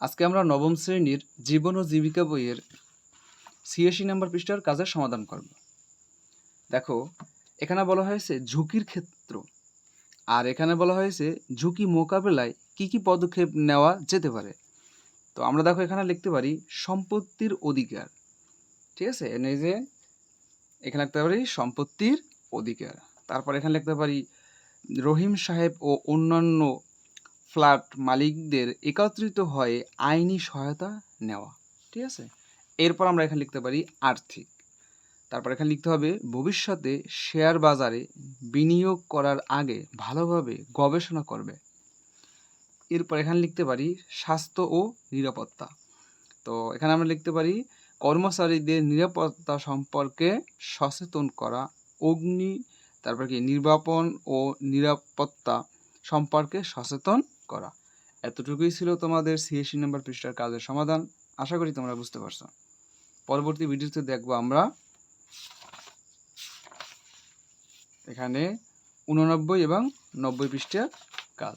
আজকে আমরা নবম শ্রেণির জীবন ও জীবিকা বইয়ের ছিয়াশি নম্বর পৃষ্ঠার কাজের সমাধান করব। দেখো, এখানে বলা হয়েছে ঝুঁকির ক্ষেত্র। আর এখানে বলা হয়েছে ঝুঁকি মোকাবেলায় কি কি পদক্ষেপ নেওয়া যেতে পারে। তো আমরা দেখো এখানে লিখতে পারি সম্পত্তির অধিকার। ঠিক আছে? এনে যে এখানে লিখতে পারি সম্পত্তির অধিকার। তারপর এখানে লিখতে পারি রহিম সাহেব ও অন্যান্য ফ্ল্যাট মালিকদের একত্রিত হয়ে আইনি সহায়তা নেওয়া, ঠিক আছে? এরপর আমরা এখানে লিখতে পারি আর্থিক। তারপর এখানে লিখতে হবে, ভবিষ্যতে শেয়ার বাজারে বিনিয়োগ করার আগে ভালোভাবে গবেষণা করবে। এরপর এখানে লিখতে পারি স্বাস্থ্য ও নিরাপত্তা। তো এখানে আমরা লিখতে পারি কর্মচারীদের নিরাপত্তা সম্পর্কে সচেতন করা, অগ্নি, তারপর কি, নির্বাপন ও নিরাপত্তা সম্পর্কে সচেতন করা। এতটুকুই ছিল তোমাদের সিএসি নাম্বার পৃষ্ঠার কাজের সমাধান। আশা করি তোমরা বুঝতে পারছ। পরবর্তী ভিডিওতে দেখব আমরা এখানে উননব্বই এবং নব্বই পৃষ্ঠার কাজ।